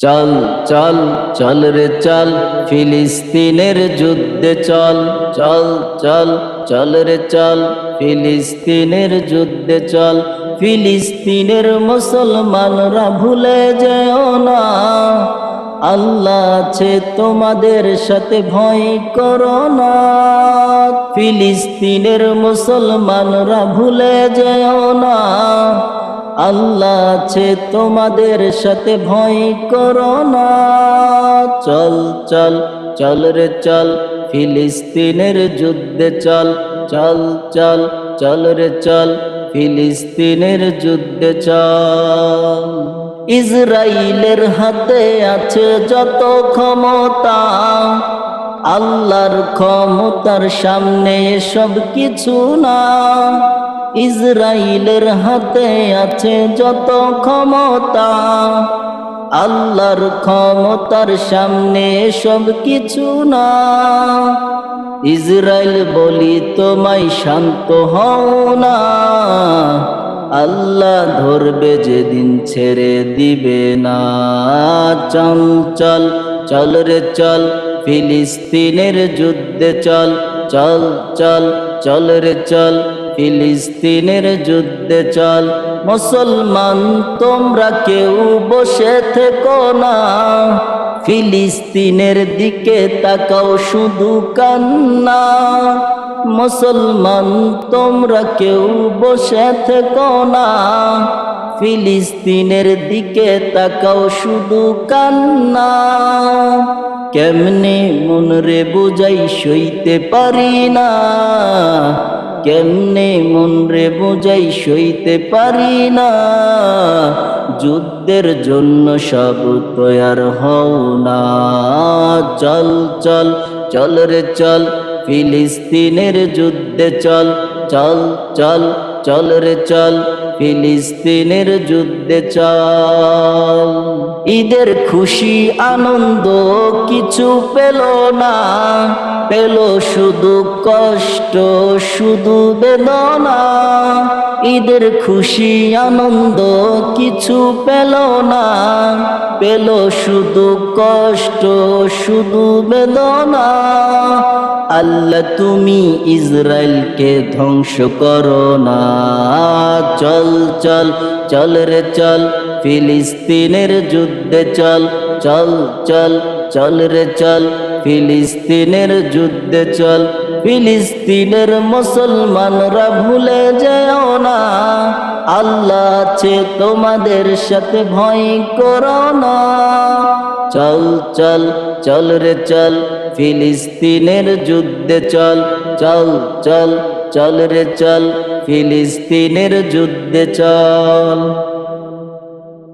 চল চল চল রে চল, ফিলিস্তিনের যুদ্ধে চল চল চল চল রে চল, ফিলিস্তিনের যুদ্ধে চল, ফিলিস্তিনের মুসলমানরা ভুলে যেও না। আল্লাহ আছে তোমাদের সাথে, ভয় করো না। ফিলিস্তিনের মুসলমানরা ভুলে যেও না। আল্লাহ আছে, তোমাদের সাথে ভয় করো না। চল চল চল রে, চল, ফিলিস্তিনের যুদ্ধে চল। চল চল চল রে, চল, ফিলিস্তিনের যুদ্ধে চল। ইসরায়েলের হাতে আছে যত ক্ষমতা। আল্লাহর ক্ষমতার সামনে সব কিছু না। ইসরায়েলের হাতে আছে যত ক্ষমতা, আল্লাহর ক্ষমতার সামনে সব কিছু না। ইসরায়েল বলি, তোমায় শান্ত হও না। আল্লাহ ধরবে যেদিন ছেড়ে দিবে না। চল চল চল রে চল, ফিলিস্তিনের যুদ্ধে চল চল চল চল রে চল। ফিলিস্তিনের যুদ্ধে চল। মুসলমান, তোমরা কেউ বসে থেকো না। ফিলিস্তিনের দিকে তাকাও শুধু কান্না। মুসলমান, তোমরা কেউ বসে থেকো না। ফিলিস্তিনের দিকে তাকাও শুধু কান্না। কেমনে মন রে বুঝাই সইতে পারি না। কেমনে মন রে বুঝাই সইতে পারি না? যুদ্ধের জন্য সব তৈয়ার হও না। চল চল চল রে চল, ফিলিস্তিনের যুদ্ধে চল। চল চল চল রে চল, ফিলিস্তিনের যুদ্ধে চল। ঈদের খুশি, আনন্দ কিছু পেল না। পেল শুধু কষ্ট, শুধু বেদনা। ঈদের খুশি, আনন্দ কিছু পেল না। পেল শুধু কষ্ট, শুধু বেদনা। আল্লাহ তুমি ইসরায়েলকে ধ্বংস করো না। চল চল চল রে চল, ফিলিস্তিনের যুদ্ধে চল চল চল চল রে চল। ফিলিস্তিনের যুদ্ধে চল, ফিলিস্তিনের মুসলমানরা ভুলে যেও না। আল্লাহ আছে তোমাদের সাথে, ভয় করো না। চল চল চল রে চল, ফিলিস্তিনের যুদ্ধে চল। চল চল চল রে চল, ফিলিস্তিনের যুদ্ধে চল।